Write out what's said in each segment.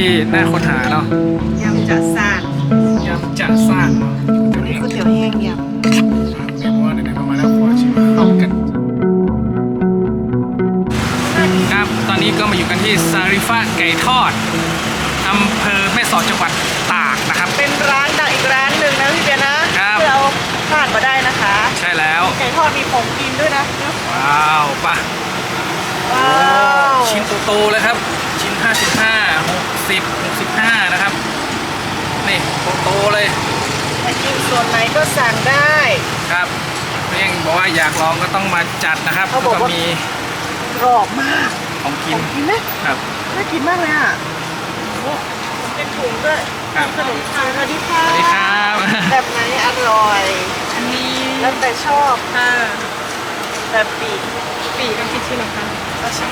ที่น่าค้นหาเนาะยำจัดซ่านยำจะซ่านเนาะอันนี้ก๋วยเตี๋ยวแห้งยเรียกว่าไหนๆก็มาแล้วขอชิมเข้ากันครับตอนนี้ก็มาอยู่กันที่ซาริฟะไก่ทอดอำเภอแม่สอดจังหวัดตากนะครับำเป็นร้านดังอีกร้านหนึ่งนะพี่เบียร์นะครับ ที่เราพลาดมาได้นะคะใช่แล้ว ไก่ทอดมีผงกินด้วยนะว้าวปะว้าวชิ้นโตๆเลยครับชิ้น55 60 65 นะครับ นี่โตๆเลยจะกินส่วนไหนก็สั่งได้ครับเพียงบอกว่าอยากลองก็ต้องมาจัดนะครับเขาแล้วบอกก็ว่ามีกรอบมากของกิขนองกินนะครับน่ากินมากเลยอะโอ้เป็นถุงด้วยครับขนมจีนสวัสดีค่ะสวัสดีครับแบบไหนอร่อย อันนี้แล้วแต่ชอบค่ะแบบปีกปีกกันกี่ชิ้นหรอคะก็ชิ้น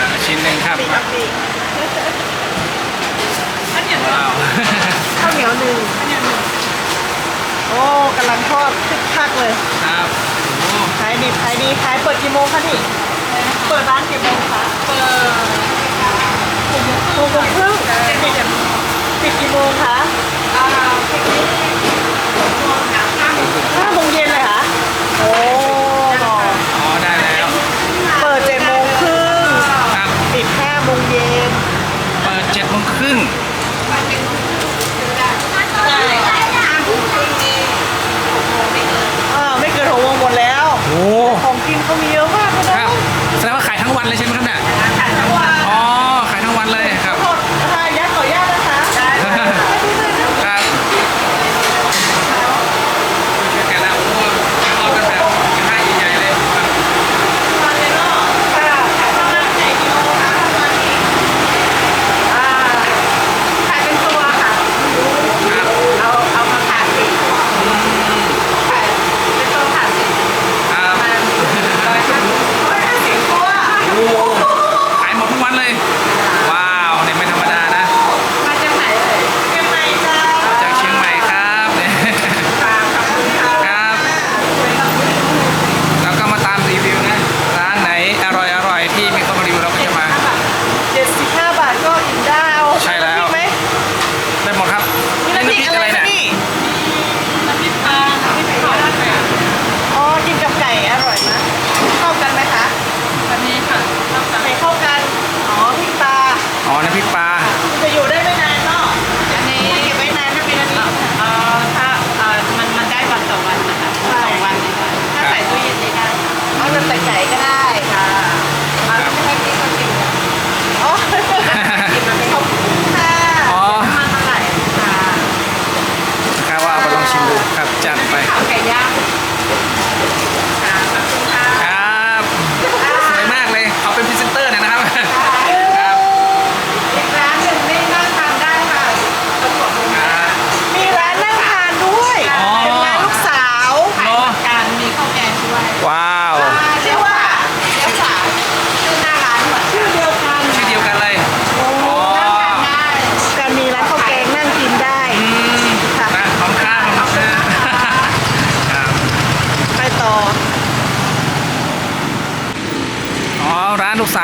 อ่าชิ้นหนึ่งครับปีกกับปีกอันเนี้ย ว้าวข้าวเหนียวหนึ่งอันเนี้ยหนึ่งโอ้กำลังทอดคึกคักเลยครับโอ้ขายดิบขายดีขายเปิดกี่โมงคะนี่เปิดร้านกี่โมงคะเปิดหกโมงครึ่ง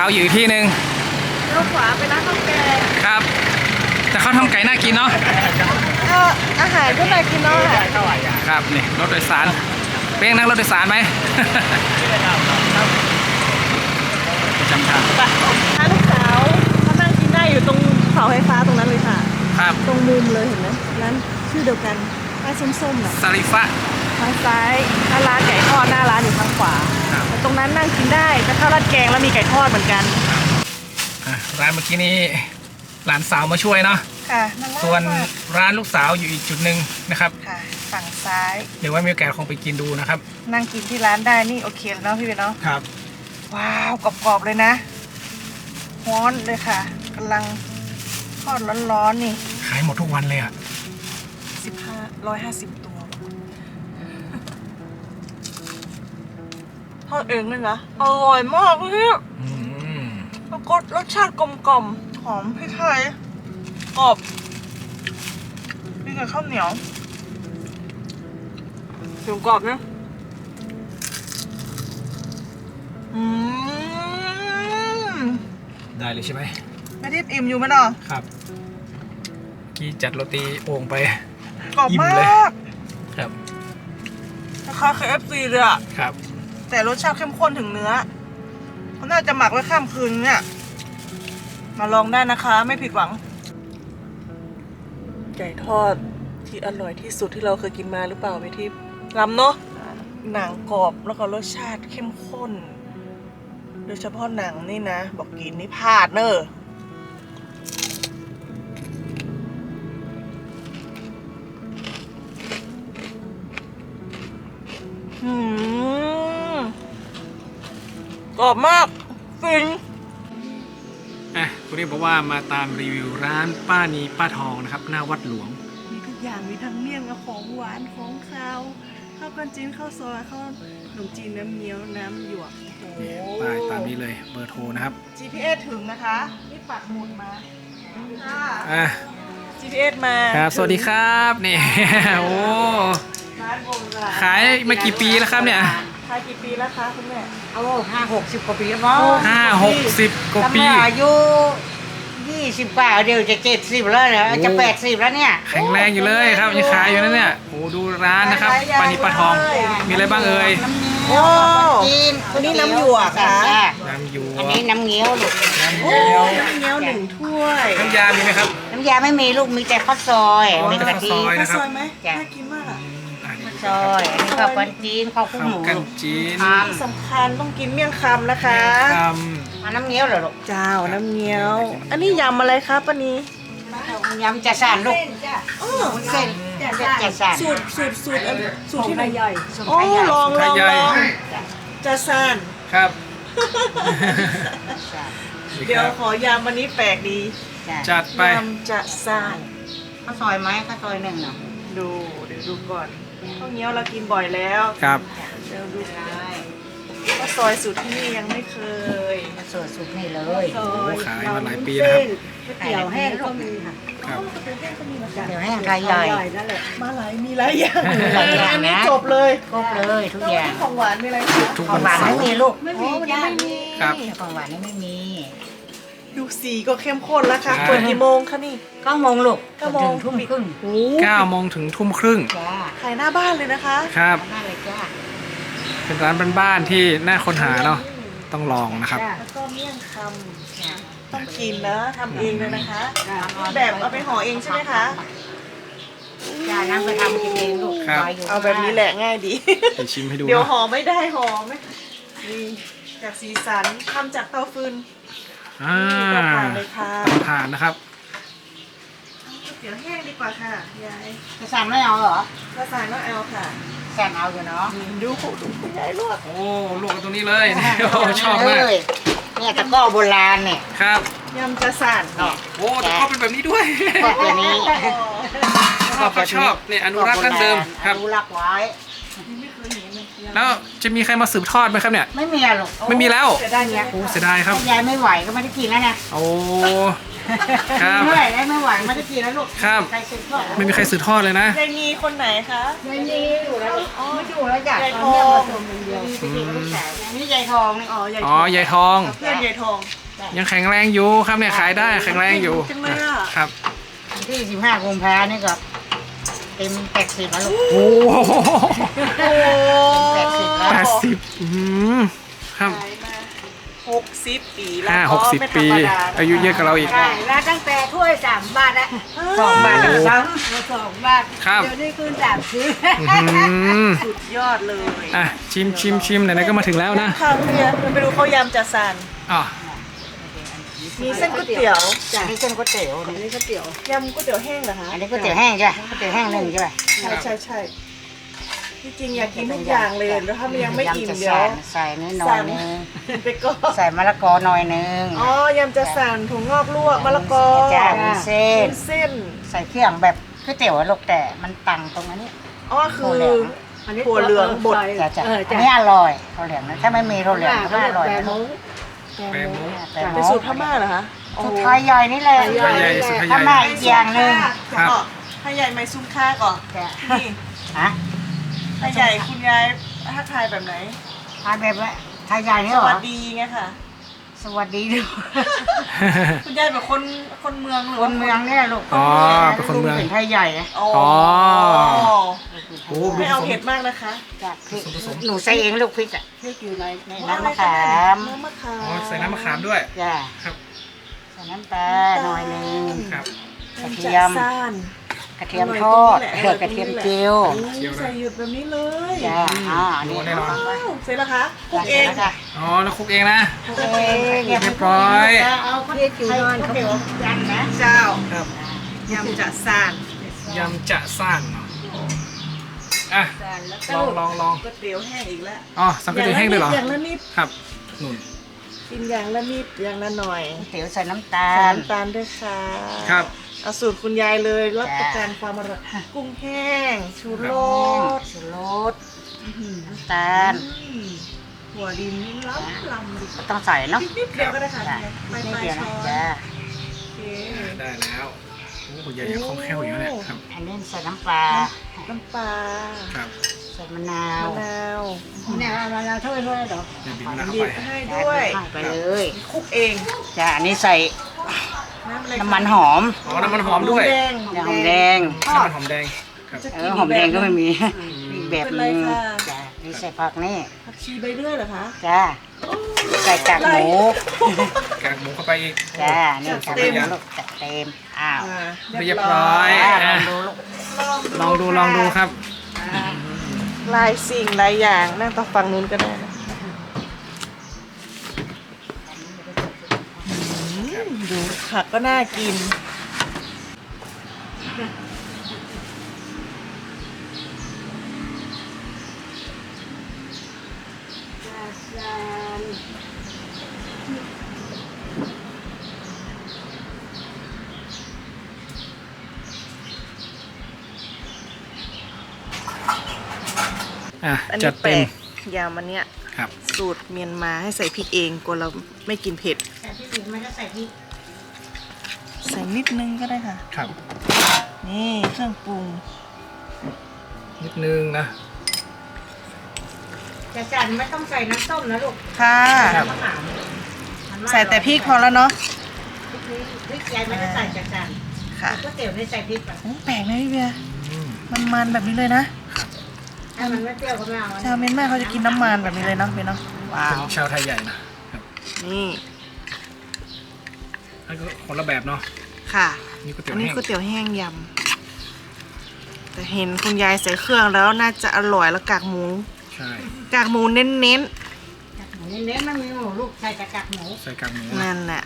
านลูกสาวอยู่อีกที่หนึ่งเลี้ยวขวาไปร้านข้าวแกงครับ แต่เขาทำไก่น่ากินเนาะก็อาหารก็น่ากินเนาะค่ะครับนี่รถโดยสารเป้งนั่งรถโดยสารไหม ประจำทางไปร้านลูกสาวเขานั่งกินได้อยู่ตรงเสาไฟฟ้าตรงนั้นเลยค่ะ ครับตรงมุมเลยเห็นไหมร้านชื่อเดียวกันร้านส้มๆน่ะซาลิฟะทางซ้ายถ้าร้านไก่ทอดหน้าร้านอยู่ทางขวาครับแต่ตรงนั้นนั่งกินได้จะข้าวราดแกงแล้วมีไก่ทอดเหมือนกันอะร้านเมื่อกี้นี้หลานสาวมาช่วยเนาะค่ะนั่งส่วนร้านลูกสาวอยู่อีกจุดหนึ่งนะครับค่ะ ฝั่งซ้าย เดี๋ยวไว่ามีโอกาสคงไปกินดูนะครับนั่งกินที่ร้านได้นี่โอเคแล้วเนาะพี่เบนเนาะ ครับว้าวกรอบๆเลยนะร้อนเลยค่ะกำลังทอดร้อนๆนี่ขายหมดทุกวันเลยอะสิบห้าร้อยห้าสิบ ทอดเองเลยนะอร่อยมากเลยอืมแล้วก็รสชาติกลมกล่อมหอมพริกไทยกรอบมีกับข้าวเหนียวถึงกรอบเนี่ยอืมได้เลยใช่ไหมแม่ทิพย์อิ่มอยู่ไหมเนาะครับกี้จัดโรตีโอ่งไป กรอบอิ่มมาเลยกครับราคา KFC เลยอะ ครับ แต่รสชาติเข้มข้นถึงเนื้อเขาน่าจะหมักไว้ข้ามคืนเนี่ย มาลองได้นะคะ ไม่ผิดหวัง ไก่ทอดที่อร่อยที่สุดที่เราเคยกินมาหรือเปล่าไปที่ลำเนาะหนังกรอบแล้วก็รสชาติเข้มข้น โดยเฉพาะหนังนี่นะ บอกกินนี่พลาดเนอะ รอบมากฟินอะคุณนี่บอกว่ามาตามรีวิวร้านป้านีป้าทองนะครับ หน้าวัดหลวง มีทุกอย่างมีทั้งเมี่ยงกับของหวานของคาวข้าวกันจีนข้าวซอยข้าวขนมจีนน้ำเงี้ยวน้ำหยวกโอ้โหป้ายตามนี้เลยเบอร์โทรนะครับ GPS ถึงนะคะนี่ปักหมุดมาค่ะ อะ GPS มาครับ สวัสดีครับ นี่ โอ้ ร้านโบราณขายมากี่ปีแล้วครับเนี่ยขา ยกี่ปีแล้วคะคุณแม่โอ้ห้าหกสิบกว่าปีแล้วมั้งห้าหกสิบกว่าปีทำไมอายุยี่สิบกว่าเดี๋ยวจะเจ็ดสิบแล้วเหรอจะแปดสิบแล้วเนี่ย แข็งแรงอยู่เลยครับยังขายอยู่นั่นเนี่ยโอ้ดูร้านนะครับป้านีป้าทอง มีอะไรบ้างเอ่ยโอ้จีนอันนี้น้ำหยวกเหรอจ้ะน้ำยูอันนี้น้ำเงี้ยวลูกน้ำโอ้เงี้ยวน้ำเงี้ยวหนึ่งถ้วยน้ำยามีไหมครับ น้ำยาไม่มีลูกมีแต่ข้าวซอยอ๋อมีกะทิ ข้าวซอยข้าวซอยไหมจ้ะน่ากินมากอะอันนี้ ซอยอันนี้ข้าวกันจีนข้าวคู่ข้าหวมูกันลูกจีนครับที่สำคัญต้องกินเมี่ยงคำนะคะคอันน้ำเงี้ยวเหรอลูกเจ้าน้ำเงี้ยว อันนี้ยำอะไรคะป้านียำจะสานลูกอ้อเส้นจะสานสูตรสูตรสูตรอันสูตรที่ไหนสมโอ้ไทยใหญ่ลองลองไทยใหญ่ลองจะซานำครับเดี๋ยวขอยำวันนี้แปลกดีจ้ะจัดไปยำจะซานข้าวซอยไหมข้าวซอยหนึ่งเนาะดูเดี๋ยวดูก่อน ข้าวเงี้ยวเรากินบ่อยแล้วครับ เดี๋ยวดูได้ข้าวซอยสูตรที่นี่ยังไม่เคยมาสวยสุดนี่เลยซอโอ้ยขายมาหลายปีแล้วครับเตี๋ยวแห้งก็มีค่ะครับเตี๋ยวแห้งไทยใหญ่มาหลายมีหลายอย่างมีหลายอย่างนะอันนี้จบเลยครบเลยทุกอย่างแล้วของหวานมีอะไรคะทุกขอวังนหวานเสาไม่ร์มีลูกไม่มีจ้าไม่มี ครับ ของหวานนี่ไม่มี ดูสีก็เข้มข้นแล้วค่ะใช่เปิดกี่โมงคะนี่ เก้าโมงลูกเก้าโมง ถึงทุ่มครึ่งโอ้9โมงถึงทุ่มครึ่งจ้าขายหน้าบ้านเลยนะคะ ครับน่าเลยจ้าเป็นร้านบ้านๆที่น่าค้นหาเนาะต้องลองนะครับ จ้าแล้วก็เมี่ยงคจ้าำต้องกินนะทำเองเลยนะคะแบบเอาไปห่อเองใช่ไหมคะ จ้านั่งไปทำกินเองลูกครับ รยู่เอาแบบนี้แหละง่ายดีไปชิมให้ดูเดี๋ยวนะห่อไม่ได้ห่อไม่นี่จากสีสันทำจากเตาฟืน อ่านี่ก็ผ่านเลยค่ะผ่านนะครับก๋วยเตี๋ยวแห้งดีกว่าค่ะยายจะสั่งไม่เอาเหรอภาษาก็เอาค่ะสั่งเอาอยู่เนาะดูดูคุณยายลวกโอ้ลวกกันตรงนี้เลยโอ้ชอบมากเลยเนี่ยตะกร้อโบราณเนี่ยครับยำจะสั่นเนี่ยโอ้แต่ก็เป็นแบบนี้ด้วยก็ตัวนี้ชอบครับชอบเนี่ยอนุรักษ์ดั้งเดิมครับอนุรักษ์ไว้ แล้วจะมีใครมาสืบทอดไหมครับเนี่ย ไม่มีอะหรอกไม่มีแล้วจะได้เนี่ยโอ้เสียดายครับ ยายไม่ไหวก็ไม่ได้กินแล้วนะโอ้ ครับ เมื่อไหร่ได้ไม่ไหวไม่ได้กินแล้วลูกครับ ใครซื้อก็ไม่มีใครสืบทอดเลยนะ ยายนีคนไหนคะ ยายนีอยู่แล้วอ๋ออยู่แล้วอยากยายตอนเนี้ยทองมาชมอย่างเดียวมีไปกินกับลูกสาวอันนี้ยายทองนี่อ๋อยายอ๋อยายทอง เพื่อนยายทอง ยังแข็งแรงอยู่ครับเนี่ยขายได้แข็งแรงอยู่จังเลยอะ ครับวันที่สิบห้ากุมภานี่ก็เต็มแปดสิบแล้วลูกโอ้โหโอ้แปดสิบแล้วแปดสิบอืมครับ ขายมาหกสิบปีแล้วห้าหกสิบไม่ธรปีรมดนะอายุเยอะกว่าเราอีก ใช่แล้วตั้งแต่ถ้วยสามบาทแล้วสองบาทแล้วซ้ำสองบาทครับ เดี๋ยวนี้คืนสามซื้ออื้อหือสุดยอดเลยอะชิมชิมชิมไหนๆก็มาถึงแล้วนะ ข้าวเนี่ยไปดูข้าวยำจะสั่นอ๋อ มีเส้นก๋วยเตี๋ยวอันนี้เส้นก๋วยเตี๋ยวนี่ก๋วยเตี๋ยวยำก๋วยเตี๋ยวแห้งเหรอคะอันนี้ก๋วยเตี๋ยวแห้งใช่ไหมก๋วยเตี๋ยวแห้งหนึ่งใช่ไหมใช่ใช่ใช่ที่จริงอยากกินทุกอย่างเลยแล้วถ้ามันยังไม่อิ่มจะเดี๋ยว ใส่นิดหน่อยนึงไปก่อนใส่มะละกอหน่อยนึง อ๋อยำจะสั่นถุงงอกลวกมะละกอจ้าวุ้นเส้น วุ้นเส้นใส่เครื่องแบบก๋วยเตี๋ยวอะลูกแต่มันตังตรงอันนี้ อ๋อคือถั่วเหลืองบดจะจะอันนี้อร่อยถั่วเหลืองนะถ้าไม่มีถั่วเหลืองก็ไม่อร่อยนะลูก แปรหมูแต่หเป็นสูตรพม่าเหรอคะสูตรไทยใหญ่นี่แหละไทยใหญ่สุดไทยใหญ่ พม่าอีกอย่างหนึ่งครับก็ให้ใหญ่ไม่ซุ้มค่าก่อนจ้ะนี่ฮะให้ใหญ่คุณยายทักทายแบบไหน ทานแบบว่าไทยใหญ่นี่สเหรอวัสดีไงค่ะ สสวัสดีด้วยคุณยายเป็นคนคนเมืองหรือคว่านเมืองเนี่ยลูกอ๋อเป็นคนเมือง ลูกเป็นไทยใหญ่อะอ๋ออ๋อโอ้ไม่เอาเผ็ดมากนะคะจากพริกหนูใส่เองลูกพริกอะพริกอยู่ในในน้ำมะขามน้ำมะขามอ๋อใส่น้ำมะขามด้วยจ้าครับใส่น้ำตาลหน่อยหนึงครับกระเทียมน้ำจัดซ่านก ระเทียมทอดเออกระเทียมเจียวโอ้ใส่หยุดแบบนี้เลยจ้าอ่าอันนี้แน่นอน ว้าวเสร็จแล้วคะคลุกเองจ้ะอ๋อแล้วคลุกเองนะคลุกเองเรียบร้อยเอาข้าวจี่นอนข้าวเหนียวยันนะเจ้าครับยำจัดซ่านยำจะซ่านเนาะอะลองลองลองก๋วยเตี๋ยวแห้งอีกแล้วอ๋อสังเกตแห้งด้วยเหรอ อย่างละนิดครับนุ่น กินอย่างละนิดอย่างละหน่อยก๋วยเตี๋ยวใส่น้ำตาใส่ลน้ำตาลด้วยค่ะ ครับ เอาสูตรคุณยายเลยรับจ้าประกันความอร่อยกุ้งแห้งชูรสชูรสน้ำตาลอืมหัวดินนี่ล้ำลำดิต้องใส่เนาะนิดเดียวก็ได้ค่ะจ้ะไม่นิดไม่เดียวช้นะอนจ้าโอเคได้แล้วโอ้โหใหญ่ยังคล่องแคล่วอยู่เนี่ยครับอันนี้ใส่น้ำปลาน้ำปลาครับใส่มะนาวมะนาวเนี่ยมะนาวถ้วยถ้วยเหรอเดี๋ยวบีบมะนาวบีเข้าบไปให้ด้วยไปเลยคลุกเองจ้าอันนี้ใส่ น้ำอะไรน้ำมันหอมอ๋อน้ำมันหอมด้วยแดงหอมแดงน้ำมันหอมแดงครับจะเอกินอหอมแดงก็ไม่มีอีกแบบเป็นหไรนึงค่ะจ้านี่ใส่ผักนี่ผักชีใบเลื่อยเหรอคะจ้าใส่กากหมูกากหมูเข้าไปอีกจ้านี่จัจัดดเต็เต็มมลูกจัดเต็มอ้าวอ่าเรียบร้อยจ้าลอะองดูลูกลองดูลองดูครับหลายสิ่งหลายอย่างนั่งต้องฟังนู้นก็ได้นะอืม ดูผักก็น่ากิน อะอันจันี้ดแปลเต็ม กยำอันเนี้ย ครับ สูตรเมียนมาให้ใส่พริกเองกลัวเราไม่กินเผ็ดแต่ที่ อื่นไม่ได้ใส่พริกใส่นิดนึงก็ได้ค่ะ ครับ นี่เครื่องปรุง นิดนึงนะ จะจันไม่ต้องใส่น้ำส้มนะลูกค่ะครับมะขามมันมากใส่แต่พริกพอแล้วเนาะ พริกพริกยายไม่ได้ใส่จะจันค่ะก๋วยเตี๋ยวไม่ใส่พริกอะโอ้แปลกนะพี่เบียร์อืมมันมันๆแบบนี้เลยนะ ถ้ามันไม่เปรี้ยวก็ไม่เอาชาวเมียนมาเขาจะกินน้ำมันแบบนี้เลยเนาะเบียร์เนาะ ว้าเป็นว ชาวไทยใหญ่นะครับ นี่ อันก็คนละแบบเนาะค่ะ นี่ก๋วยเตี๋ยอัวนนี้แห้งก๋วยเตี๋ยวแห้งยำ แต่เห็นคุณยายใส่เครื่องแล้วน่าจะอร่อยแล้วกากหมู ใช่กากหมูเน้นกากหมูเน้นๆมันมีหมูลูกใส่แต่กากหมูใส่กากหมูๆ นั่นแหละ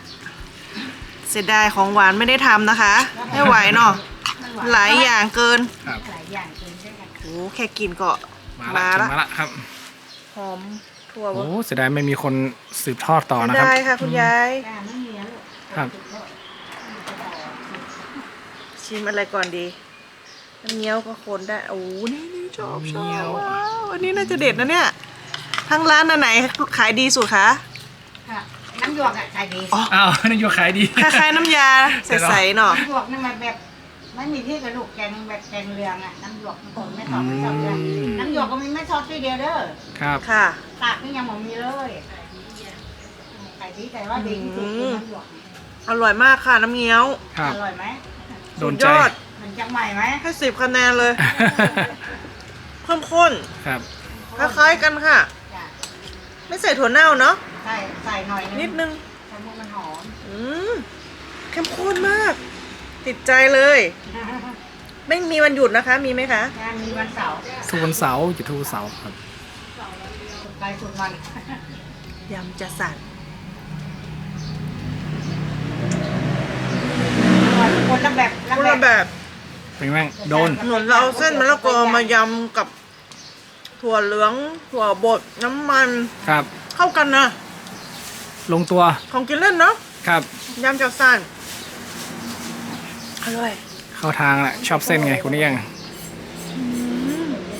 เสียดายของหวานไม่ได้ทำนะคะ ไม่ไหวเนาะ มันวานหลายอย่างเกินครับหลายอย่างกินได้กันโอ้แค่กินก็มาละมาละมาละครับหอมถั่วโอ้เสียดายไม่มีคนสืบทอดต่อไม่นะครับได้ค่ะ คุณยายจ้าไม่มีนะลูก ครับชิมอะไรก่อนดีน้ำเงี้ยวก็คนได้โอ้นี่นี่ชอบชอบว้าวอันนี้น่าจะเด็ดนะเนี่ยทั้งร้านอันไหนขายดีสุดคะค่ะน้ำหยวกอะใส่ดีอ๋ออ้าวนี่อยู่ขายดีคล้ายๆน้ำยาใสๆเนาะน้ำหยวกนี่มันแบบไม่มีที่กระดูกแกงแบบแกงเรืองอะน้ำหยวกมันคนไม่ชอบไม่ชอบเลยอืมน้ำหยวกก็มีไม่ชอบที่เดียวเด้อครับค่ะตากนี่ยังไม่มีเลยไข่ดีแต่ว่าดีที่สุดคือน้ำหยวก อร่อยมากค่ะน้ำเงี้ยวครับอร่อยไหมโดนสุใจยอดมันจะใหม่ไหมให้สิบคะแนนเลยเพิ่มข้นครับ คล้ายๆกันค่ะ จ้ะไม่ใส่ถั่วเน่าเนาะใส่ใส่หน่อยนิดนึงใส่มุกมันหอมอืมเข้มข้นมาก ติดใจเลย ไม่มีวันหยุดนะคะ มีไหมคะ งานมีวันเสาร์ทุกวันเสาร์อยู่ทุกวันเสาร์ครับสุดไปสุดวันยำจะสั่น คนละแบบละคนแบละบแบบเป็นไงบ้างโดน เหมือนเราเอาเส้นมะละกอมายำกับถั่วเหลืองถั่วบดน้ำมันครับ เข้ากันนะ ลงตัว ของกินเล่นเนาะครับ ยำจะสั่นอร่อยเข้าทางแหละ ชอบเส้นไงคุณนี่ยัง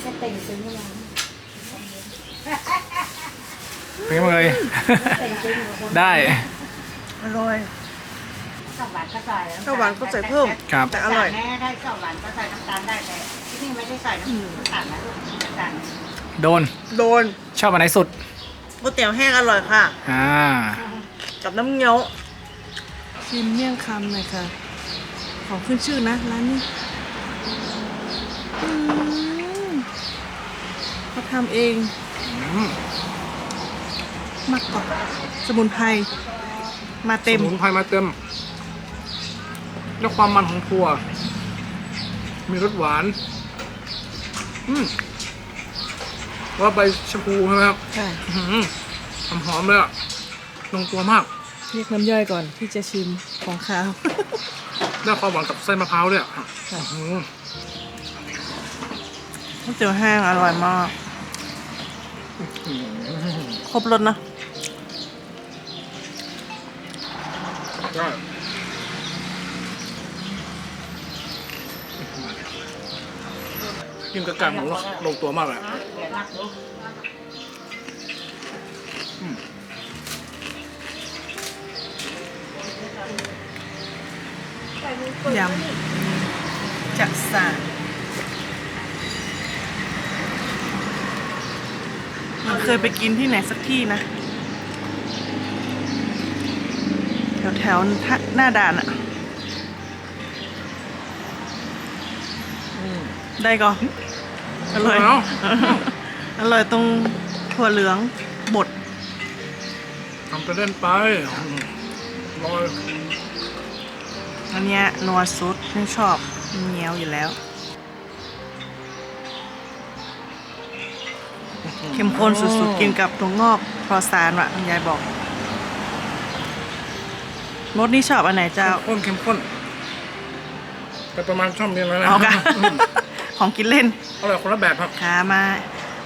จะเต่งตึงขึ้นมาเป็นไงเลย ได้ อร่อย ข้าวหวานก็ใส่ข้าวหวานก็ใส่เพิ่ม ครับ แต่อร่อย แม่ได้ข้าวหวานก็ใส่น้ำตาลได้แต่ที่นี่ไม่ได้ใส่น้ำตาลนะลูกน้ำตาลโดนโดนชอบอันไหนสุด ก๋วยเตี๋ยวแห้งอร่อยค่ะ อ่า กับน้ำเงี้ยวชิมเมี่ยงคำหน่อยค่ะ ของขึ้นชื่อนะร้านนี้อืมเขาทำเองอืมมักก่อนสมุนไพรมาเต็มสมุนไพรมาเต็ม แล้วความมันของถั่ว มีรสหวาน อืมว่าใบชะพูใช่ไหมครับใช่อื้อหือหอมหอมๆเลยอะลงตัวมาก เรียกน้ำย่อยก่อนที่จะชิมของข้าว ได้ความหวานกับไส้มะพร้าวด้วยอะค่ะ อื้อหือก๋วยเตี๋ยวแห้งอร่อยมาก ครบรสนะ ได้ กินกับกากหมูแล้วลงตัวมากเลยอะอืมยำจะสานมันเคยไปกินที่ไหนสักที่นะ แถวแถวๆท่าหน้าด่านอะได้ก่อน อร่อยแล้วอร่อยตรงถั่วเหลืองบดทำไปเล่นไปลอยอันเนี้ยนัวซุดไม่ชอบมันเหนียวอยู่แล้ว เข้มข้นสุดๆ กินกับถั่วงอกพอสารว่ะคุณยายบอกมดนี่ชอบอันไหนเจ้า เข้มข้นเข้มข้นแต่ประมาณช่องเดียวแล้วนะเอาค่ะอืม ของกินเล่น อร่อยคนละแบบครับ ค่ะมา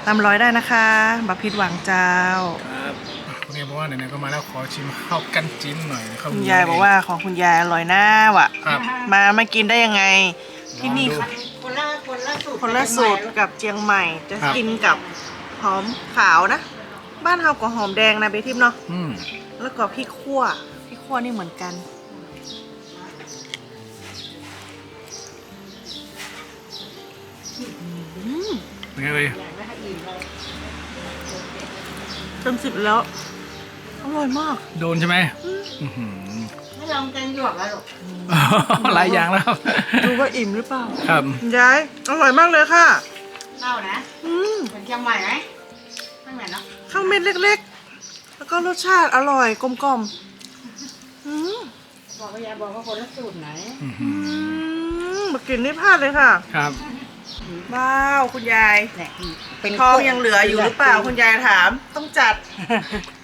ตามร้อยได้นะคะบัพิดหวังเจ้า ครับคุณยายบอกว่าไหนๆก็มาแล้วขอชิมข้าวกันจิ้นหน่อยข้วคุณยายบอกว่าของคุณยายอร่อยน่าว่ะ ครับมาไม่กินได้ยังไง ที่นี่ลองดู คนละคนละสูตรคนละสูตรกับเจียงใหม่ จะครับ กินกับหอมขาวนะ บ้านเฮาก็หอมแดงนะเบทิมเนาะ อืม แล้วก็พริกขั่วพริกขั่วนี่เหมือนกัน เป็นไงเลยเต็มสิบแล้ว อร่อยมาก โดนใช่ไหมอื้อหือไม่ลองแกงหยวกแล้วหรอกหลายอย่างแล้วครับ ดูว่าอิ่มหรือเปล่า ครับคุณยาย อร่อยมากเลยค่ะ เล่านะอืมเหมือนเชียงใหม่ไหมไม่เหมือนเนาะข้าวเม็ดเล็กๆ แล้วก็รสชาติอร่อยกลมกล่อมอืมบอกว่ายายบอกว่าคนละสูตรไหน อื้ออืหือมมากินนี่พลาดเลยค่ะ ครับ ว้าวคุณยายเนี่ยเป็นทองยังเหลืออยู่หรือเปล่าคุณยายถาม ต้องจัด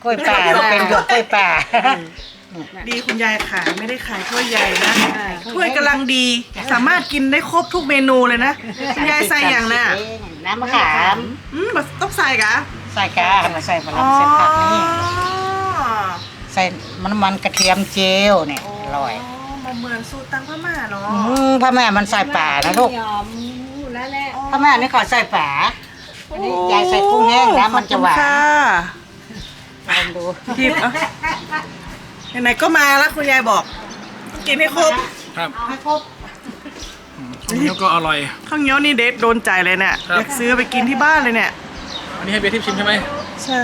กล้วยป่าเป็นหยวกกล้วยป่าดีคุณยายขายไม่ได้ขายถ้วยใหญ่นะถ้วยกำลังดี สามารถกินได้ครบทุกเมนูเลยนะคุณยายใส่อย่างน่ะน้ำมะขามอืมต้องใส่กะใส่กามาใส่ปลาร้าใส่ผักนี่ใส่มันมันกระเทียมเจียวเนี่ยอร่อยมาเหมือนสูตรตังพม่าเนาะอืมพ่อแม่มันใส่ป่านะลูก พ่อแม่นี่ขอใส่ป่าอันนี้ยายใส่กุ้งแห้งนะมันจะหวานขอบคุณค่ะลองดูทิพย์เอาไหนๆก็มาแล้วคุณยายบอกต้องกินให้ครบครับเอาให้ครบอืมข้าวเหนียวก็อร่อย ข้าวเหนียวนี่เด็ดโดนใจเลยเนี่ยครับ อยากซื้อไปกินที่บ้านเลยเนี่ย อันนี้ให้เบียร์ทิพย์ชิมใช่ไหมใช่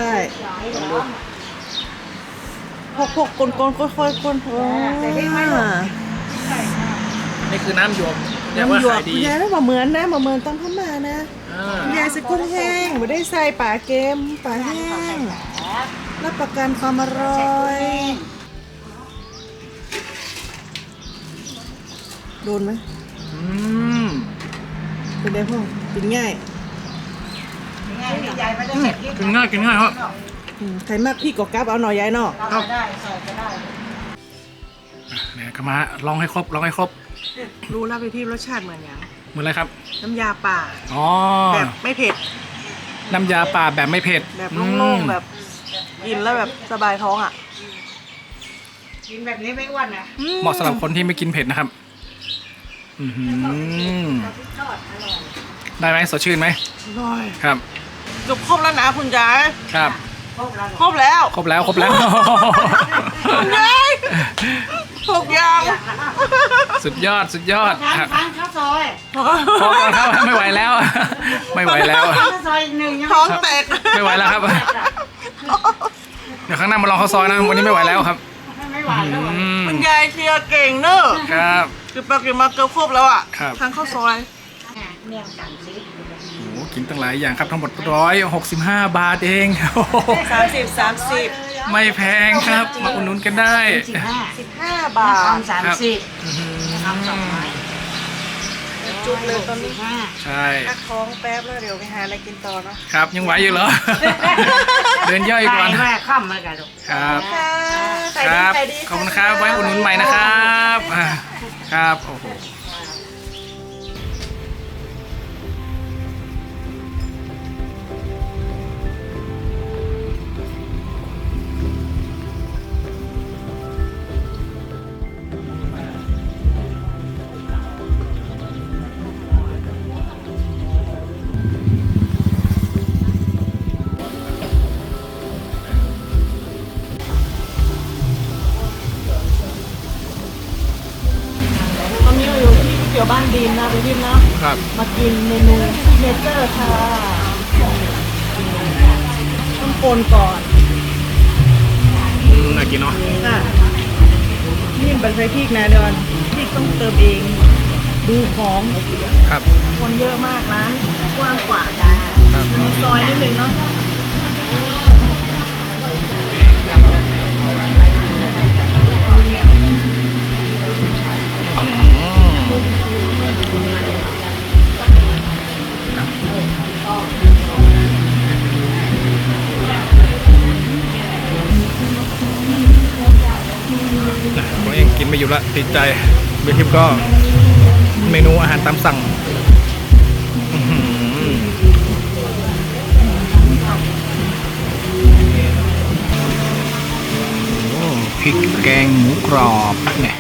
พกพกกลนกลนค่อยค่อยกลนโอ้ นี่คือน้ำหยวกเรียกว่า น้ำหยวกขายดีคุณยายไม่บอกเหมือนนะบอกเหมือนตั้งพม่านะอ่าคุณยายใส่กุ้งแห้งไม่ได้ใส่ปลาเกมปลาแห้งรับประกันความอร่อยโดนไหมอืมเป็นไงพ่อกินง่ายยายไม่ได้เสร็จที่กินง่ายกินง่ายครับอืมใครมากพี่ก็กลับเอาหน่อยยายเนาะเราได้ใส่ก็ได้เนี่ยก็มาลองให้ครบลองให้ครบ รู้แล้วไปที่รสชาติเหมือนอย่างเหมือนอะไรครับ น้ำยาป่าอ๋อแบบไม่เผ็ด น้ำยาป่าแบบไม่เผ็ดแบบโล่งอืมๆแบบกินแล้วแบบสบายท้องอะกินแบบนี้ไม่อ้วนนะเหมาะสำหรับคนที่ไม่กินเผ็ดนะครับอือหือได้ไหมสดชื่นไหมอร่อยครับเกือบครบแล้วนะคุณยายครับพวกเรา ครบแล้วครบแล้วครบแล้วคุณยายถูกอย่างสุดยอดสุดยอดทานทานข้าวซอยพอก่อนครับไม่ไหวแล้ว ไม่ไหวแล้ว ข้าวซอยหนึ่งยังท้องแตกไม่ไหวแล้วครับ เดี๋ยวข้างหน้ามาลองข้าวซอยนะวันนี้ไม่ไหวแล้วครับหวานแล้วอืมคุณยายเชียร์เก่งเนอะครับ คือปลากินมาเกือบครบแล้วอะครับทางข้าวซอย เนี่ยสั่งซิโอ้โห กินตั้งหลายอย่างครับทั้งหมดร้อยหกสิบห้าบาทเองโอ้โหสามสิบสามสิบไม่แพงครับมาอุดหนุนกันได้สิบห้าสิบห้าบาบาททสามสิบอื้อหือทำสองไม้จุกเลยตอนนี้ห้าใช่พักท้องแป๊บแล้วเดี๋ยวไปหาอะไรกินต่อเนาะครับยังไหวอยู่เหรอ เดินย่อยก่อนไปแม่ค่ำมากันลูกครับค่ะครับขอบคุณครับไว้อุดหนุนใหม่นะครับอ่าครับโอ้โห นนะไปดินนะครับ มากินเมนูซิกเนเจอร์ค่ะต้องโคนก่อนอืมน่ากินเนาะค่ะนี่เป็นไฟพริกนะเดอนพริกต้องเติมเอง ดูของครับ คนเยอะมากร้านกว้างกว่าจ้าครับในซอยนิดนึงเนาะ ผมเองกินไม่อยู่ละติดใจเบทิปก็เมนูอาหารตามสั่งอื้อหือโอ้พริกแกงหมูกรอบเนี่ย